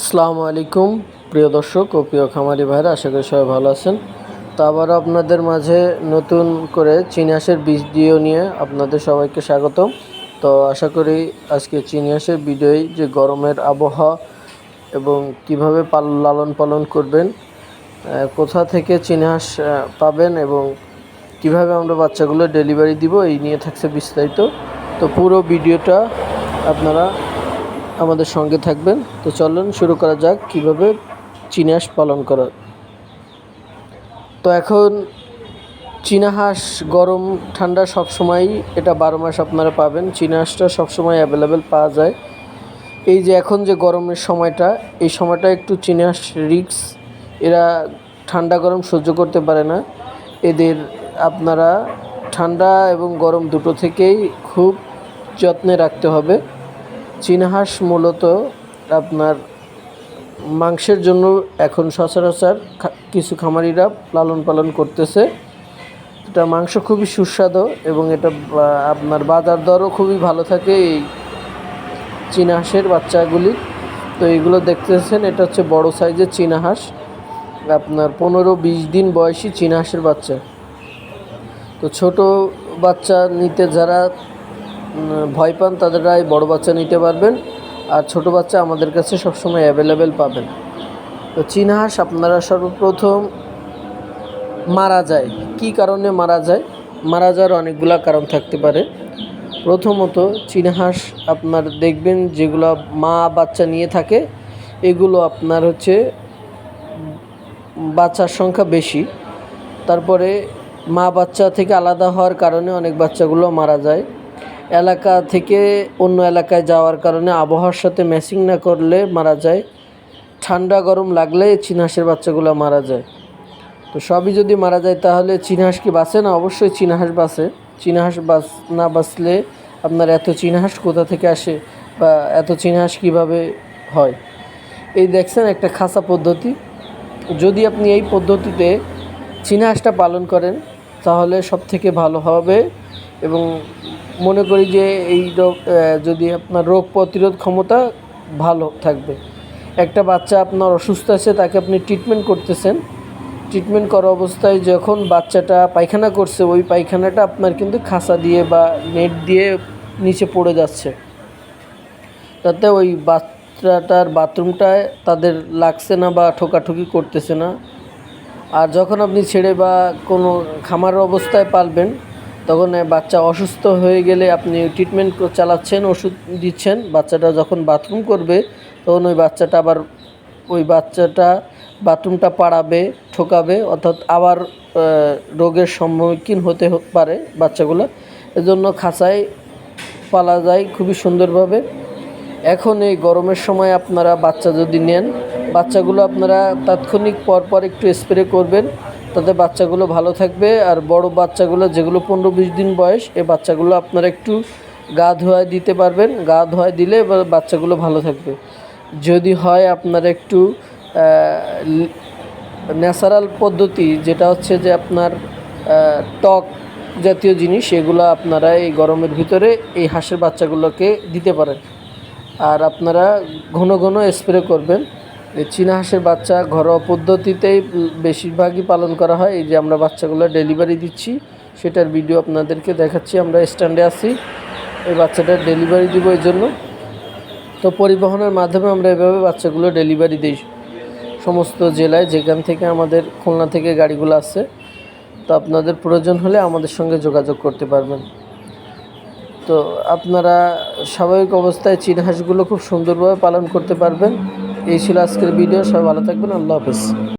আসসালামু আলাইকুম, প্রিয় দর্শক ও প্রিয় খামারি ভাইরা, আশা করি সবাই ভালো আছেন। তো আবারও আপনাদের মাঝে নতুন করে চীন হাঁসের বীজ দিয়ে নিয়ে আপনাদের সবাইকে স্বাগত তো আশা করি আজকে চীন হাঁসের ভিডিওই যে গরমের আবহাওয়া এবং কীভাবে পাল লালন পালন করবেন কোথা থেকে চীন পাবেন এবং কীভাবে আমরা বাচ্চাগুলো ডেলিভারি দিব, এই নিয়ে থাকছে বিস্তারিত। তো পুরো ভিডিওটা আপনারা আমাদের সঙ্গে থাকবেন। তো চলুন, শুরু করা যাক কীভাবে চীনা পালন করা। তো এখন চীনা হাঁস গরম, ঠান্ডা সব সময়ই এটা বারো মাস আপনারা পাবেন। চীনা হাঁসটা সবসময় অ্যাভেলেবেল পাওয়া যায়। এই যে এখন যে গরমের সময়টা, এই সময়টা একটু চীনা রিক্স এরা ঠান্ডা গরম সহ্য করতে পারে না। এদের আপনারা ঠান্ডা এবং গরম দুটো থেকেই খুব যত্নে রাখতে হবে। চীনা হাঁস মূলত আপনার মাংসের জন্য এখন সচরাচর কিছু খামারিরা লালন পালন করতেছে। এটা মাংস খুবই সুস্বাদু এবং এটা আপনার বাজার দরও খুবই ভালো থাকে এই চীনাহাঁসের বাচ্চাগুলি। তো এগুলো দেখতেছেন, এটা হচ্ছে বড় সাইজের চীনা হাঁস আপনার পনেরো বিশ দিন বয়সী চীনাহাঁসের বাচ্চা। তো ছোট বাচ্চা নিতে যারা ভয় পান, তাদেরা এই বড় বাচ্চা নিতে পারবেন আর ছোট বাচ্চা আমাদের কাছে সবসময় অ্যাভেলেবেল পাবেন। তো চীনা হাঁস আপনারা সর্বপ্রথম মারা যায়। কি কারণে মারা যায়? মারা যাওয়ার অনেকগুলা কারণ থাকতে পারে। প্রথমত চীনা হাঁস আপনার দেখবেন যেগুলো মা বাচ্চা নিয়ে থাকে, এগুলো আপনার হচ্ছে বাচ্চার সংখ্যা বেশি। তারপরে মা বাচ্চা থেকে আলাদা হওয়ার কারণে অনেক বাচ্চাগুলো মারা যায়। এলাকা থেকে অন্য এলাকায় যাওয়ার কারণে আবহাওয়ার সাথে ম্যাচিং না করলে মারা যায়। ঠান্ডা, গরম লাগলে চীনাহাঁসের বাচ্চাগুলো মারা যায়। তো সবই যদি মারা যায়, তাহলে চীনাহাঁস কি বাঁচে না? অবশ্যই চীনাহাঁস বাঁচে। চীনাহাঁস বাঁচ, না বাঁচলে আপনার এত চীনাহাঁস কোথা থেকে আসে বা এত চীনাহাঁস কীভাবে হয়? এই দেখছেন একটা খাসা পদ্ধতি। যদি আপনি এই পদ্ধতিতে চীনা হাঁসটা পালন করেন, তাহলে সব থেকে ভালো হবে এবং মনে করি যে এই রোগ যদি আপনার রোগ প্রতিরোধ ক্ষমতা ভালো থাকবে। একটা বাচ্চা আপনার অসুস্থ আছে, তাকে আপনি ট্রিটমেন্ট করতেছেন। ট্রিটমেন্ট করা অবস্থায় যখন বাচ্চাটা পায়খানা করছে, ওই পায়খানাটা আপনার কিন্তু খাসা দিয়ে বা নেট দিয়ে নিচে পড়ে যাচ্ছে। তাতে ওই বাচ্চাটার বাথরুমটায় তাদের লাগছে না বা ঠোকাঠুকি করতেছে না। আর যখন আপনি ছেড়ে বা কোনো খামার অবস্থায় পালবেন তখন বাচ্চা অসুস্থ হয়ে গেলে আপনি ট্রিটমেন্ট চালাচ্ছেন, ওষুধ দিচ্ছেন। বাচ্চাটা যখন বাথরুম করবে, তখন ওই বাচ্চাটা আবার ওই বাচ্চাটা বাথরুমটা পাড়াবে, ঠোকাবে, অর্থাৎ আবার রোগের সম্মুখীন হতে পারে বাচ্চাগুলো। এজন্য খাঁচায় পালা যায় খুবই সুন্দরভাবে। এখন এই গরমের সময় আপনারা বাচ্চা যদি নেন, বাচ্চাগুলো আপনারা তাৎক্ষণিক পরপর একটু স্প্রে করবেন। তাতে বাচ্চাগুলো ভালো থাকবে আর বড় বাচ্চাগুলো যেগুলো পনেরো বিশ দিন বয়স এই বাচ্চাগুলো আপনারা একটু গা ধোয়ায় দিতে পারবেন। গা ধোয়ায় দিলে এবার বাচ্চাগুলো ভালো থাকবে। যদি হয় আপনারা একটু ন্যাচারাল পদ্ধতি, যেটা হচ্ছে যে আপনার টক জাতীয় জিনিস, এগুলো আপনারা এই গরমের ভিতরে এই হাঁসের বাচ্চাগুলোকে দিতে পারেন। আর আপনারা ঘন ঘন স্প্রে করবেন। চীনা হাঁসের বাচ্চা ঘরোয়া পদ্ধতিতেই বেশিরভাগই পালন করা হয়। এই যে আমরা বাচ্চাগুলো ডেলিভারি দিচ্ছি, সেটার ভিডিও আপনাদেরকে দেখাচ্ছি। আমরা স্ট্যান্ডে আছি, এই বাচ্চাটার ডেলিভারি দিব এই জন্য। তো পরিবহনের মাধ্যমে আমরা এভাবে বাচ্চাগুলো ডেলিভারি দিই সমস্ত জেলায়, যেখান থেকে আমাদের খুলনা থেকে গাড়িগুলো আসছে তো আপনাদের প্রয়োজন হলে আমাদের সঙ্গে যোগাযোগ করতে পারবেন। তো আপনারা স্বাভাবিক অবস্থায় চীন হাঁসগুলো খুব সুন্দরভাবে পালন করতে পারবেন। এই ছিল আজকের ভিডিও সবাই ভালো থাকবেন আল্লাহ হাফেজ।